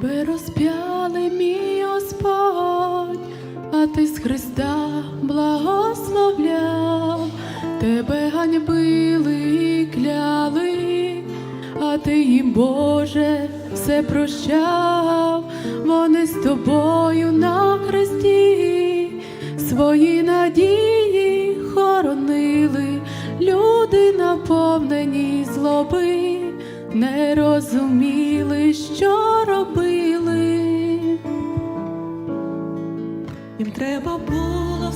Тебе розп'яли, мій Господь, а ти з Христа благословляв, тебе ганьбили і кляли, а ти їм, Боже, все прощав, вони з тобою на хресті, свої надії хоронили, люди наповнені злоби, не розуміли, що робили. Їм треба було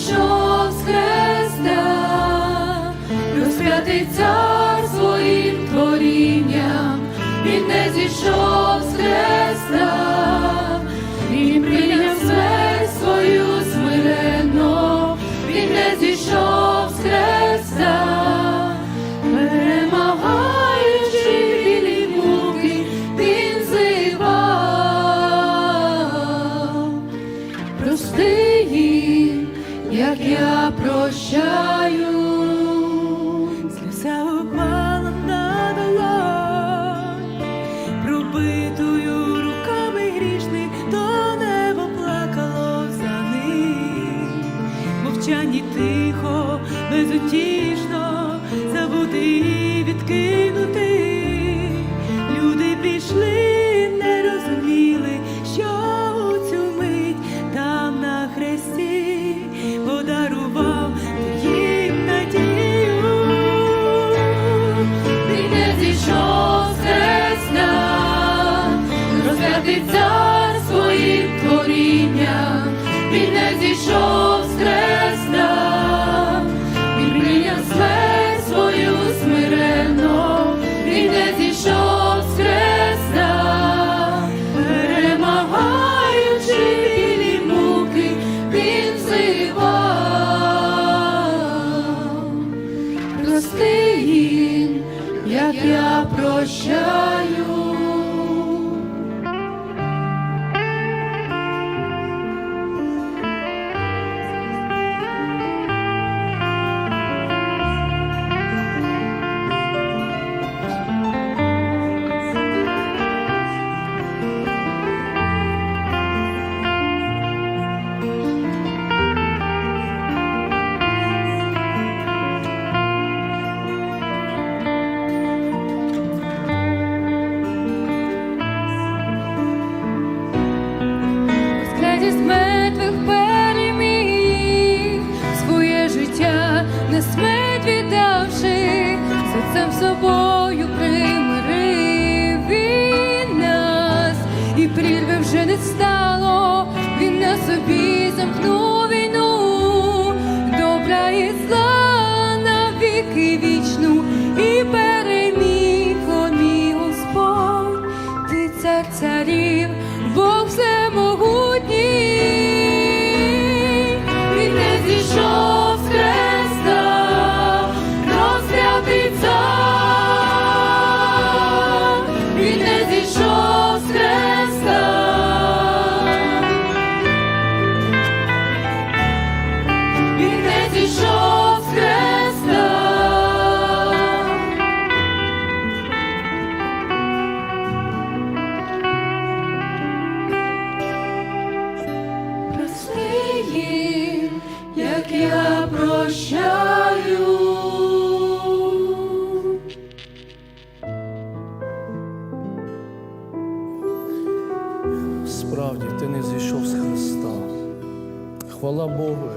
зійшов з хреста, розп'ятий своїм творінням, він не зійшов хреста, він прийняв смерть свою смиренно, він не зійшов хреста, перемагаючи білі муки, він. Прости як я прощаю. Сльоза упала на руками грішних, то небо плакало за ним. Мовчанні тихо, безутішно, забути відкинути. Зійшов з хреста, він прийняв смерть свою смиренно, він з хреста, перемагаючи муки, він зивав. Прости їм, як я прощаю. Собою примирив він нас, і прірви вже не стало, він на собі замкнув Справді, ти не зійшов з Христа. Хвала Богу.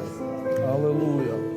Алелуя.